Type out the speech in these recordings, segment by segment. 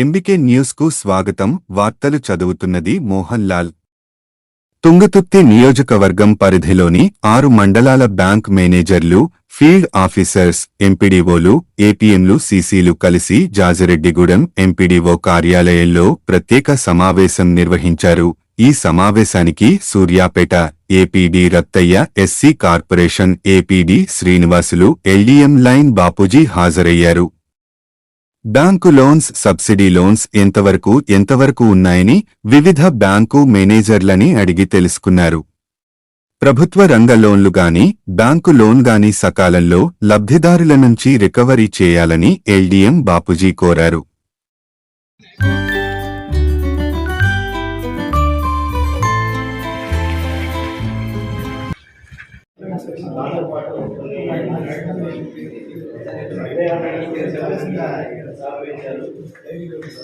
MBK న్యూస్కు స్వాగతం. వార్తలు చదువుతున్నది మోహన్ లాల్ తుంగతుర్తి నియోజకవర్గం పరిధిలోని ఆరు మండలాల బ్యాంక్ మేనేజర్లు ఫీల్డ్ ఆఫీసర్స్ ఎంపీడీఓలు ఏపీఎంలు సీసీలు కలిసి జాజిరెడ్డిగూడెం ఎంపీడీఓ కార్యాలయంలో ప్రత్యేక సమావేశం నిర్వహించారు. ఈ సమావేశానికి Suryapet APD Rattaiah SC corporation APD Srinivasulu LDM line Bapuji హాజరయ్యారు. బ్యాంకు లోన్స్ సబ్సిడీ లోన్స్ ఎంతవరకు ఎంతవరకు ఉన్నాయని వివిధ బ్యాంకు మేనేజర్లని అడిగి తెలుసుకున్నారు. ప్రభుత్వ రంగ లోన్లు గాని బ్యాంకు లోన్ గాని సకాలంలో లబ్ధిదారుల నుంచి రికవరీ చేయాలని ఎల్డీఎం బాపుజీ కోరారు.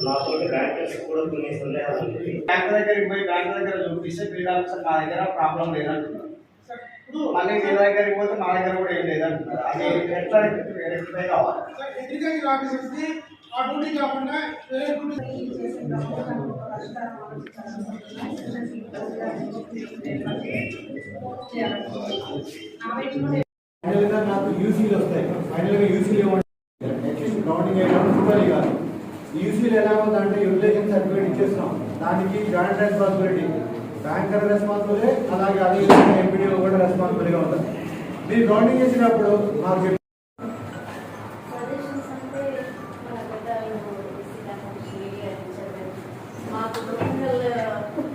నాతోటి బ్యాంకర్స్ కూడా కొన్ని సందేహాలు ఉన్నాయి. బ్యాంక్ దగ్గరికి పోయి బ్యాంక్ దగ్గర చూపిస్తే ఆఫీసర్ మా దగ్గర ప్రాబ్లం లేదంటున్నారు. మళ్ళీ మీ దగ్గరికి పోతే మా దగ్గర కూడా ఏం లేదంటున్నారు. అది ఎట్లా రెక్టిఫై కావాలి? కాకుండా ఫైనల్గా నాకు యూసీలు వస్తాయి. ఫైనల్గా యూసీలు ఇవ్వండి. కౌంటింగ్ అయ్యేటప్పుడు చూడాలి కాదు. యూసీలు ఎలా ఉందంటే యూటిలైజేషన్ సర్టిఫికేట్ ఇచ్చేస్తున్నాం. దానికి జాయింట్ రెస్పాన్సిబిలిటీ బ్యాంకర్ రెస్పాన్సిబిలిటీ అలాగే అదే ఎంపీడీఓ కూడా రెస్పాన్సిబిలిటీగా ఉంటుంది. మీరు కౌంటింగ్ చేసినప్పుడు మాకు చెప్పి సజెషన్స్ అంటే మన పెద్దలు మాకు టెక్నికల్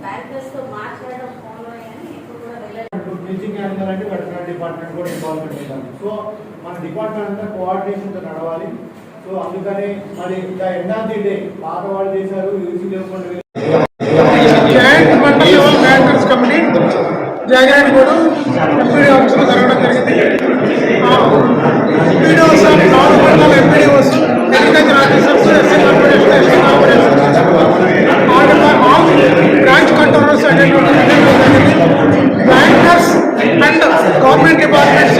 బ్యాంకర్స్తో మాట్లాడడం ఫోన్లో కానీ ఎప్పుడు కూడా వెళ్ళలేదు. టీచింగ్ యానిమల్ అంటే వెటనరీ డిపార్ట్మెంట్ కూడా ఇన్వాల్వ్మెంట్ ఉండాలి సో మన డిపార్ట్మెంట్ అంతా కోఆర్డినేషన్తో నడవాలి. సో అందుకనే మరి ఇంకా ఎండ్ ఆఫ్ ది డే పాత వాళ్ళు చేశారు యూసీ లేకుండా బ్యాంకర్స్ కూడా ఎంపీడీ జరగడం జరిగింది. ఎంపీడీఓస్ నాలుగు మండల MPDOs agriculture officers SC corporation ST corporation all all branch controllers bankers and government departments